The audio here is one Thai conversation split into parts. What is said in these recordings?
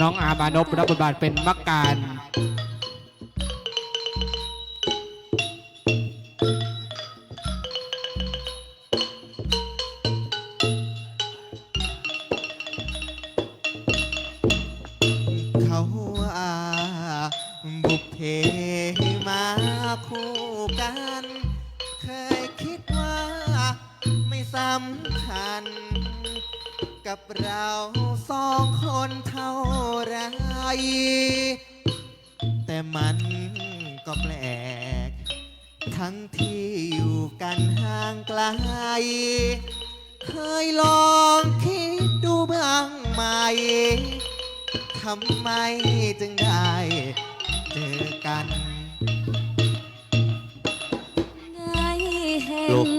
น้องอาร์มานพรับบทบาทเป็นมักการ เขาว่าบุพเพมาคู่กัน เคยคิดว่าไม่สำคัญ กับเราสองคนเท่าไรแต่มันก็แปลก ทั้งที่อยู่กันห่างไกล เคยลองคิดดูบ้างไหมทำไมจึงได้เจอกันได้เห็น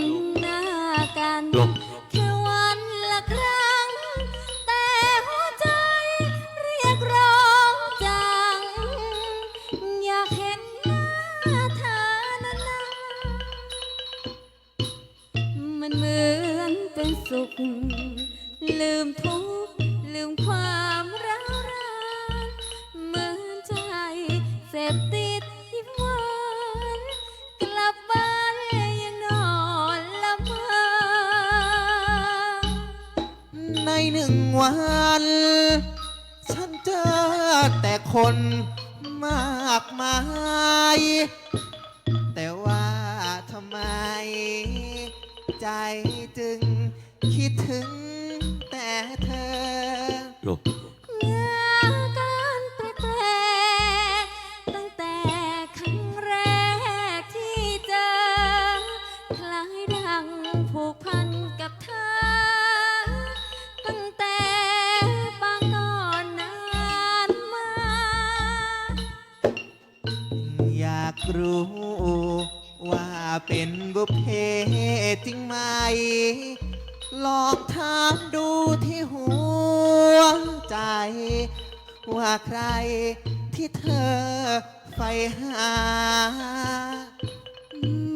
หน้ากันหลบแค่วัน สุข ลืมทุกข์ลืมความร้าวรานเหมือนใจเสพติดยิ่งหวานกลับบ้านยังนอนละเมอในหนึ่งวัน ฉันเจอแต่คนมากมาย แต่ว่าทำไม ใจจึง คิดถึงแต่เธอหลบอาการแปลกๆตั้งแต่ครั้งแรกที่เจอ คล้ายดังผูกพันกับเธอ ตั้งแต่ปางก่อนนานมา อยากรู้ว่าเป็นบุพเพจริงไหม หลองถามดูที่หัวใจ ว่าใครที่เธอใฝ่หา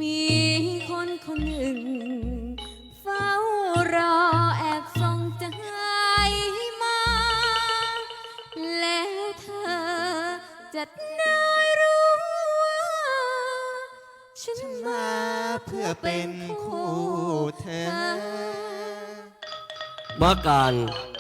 มีคนคนหนึ่ง เฝ้ารอแอบส่งใจมา แล้วเธอจะได้รู้ว่า ฉันมาเพื่อเป็นคู่ คู่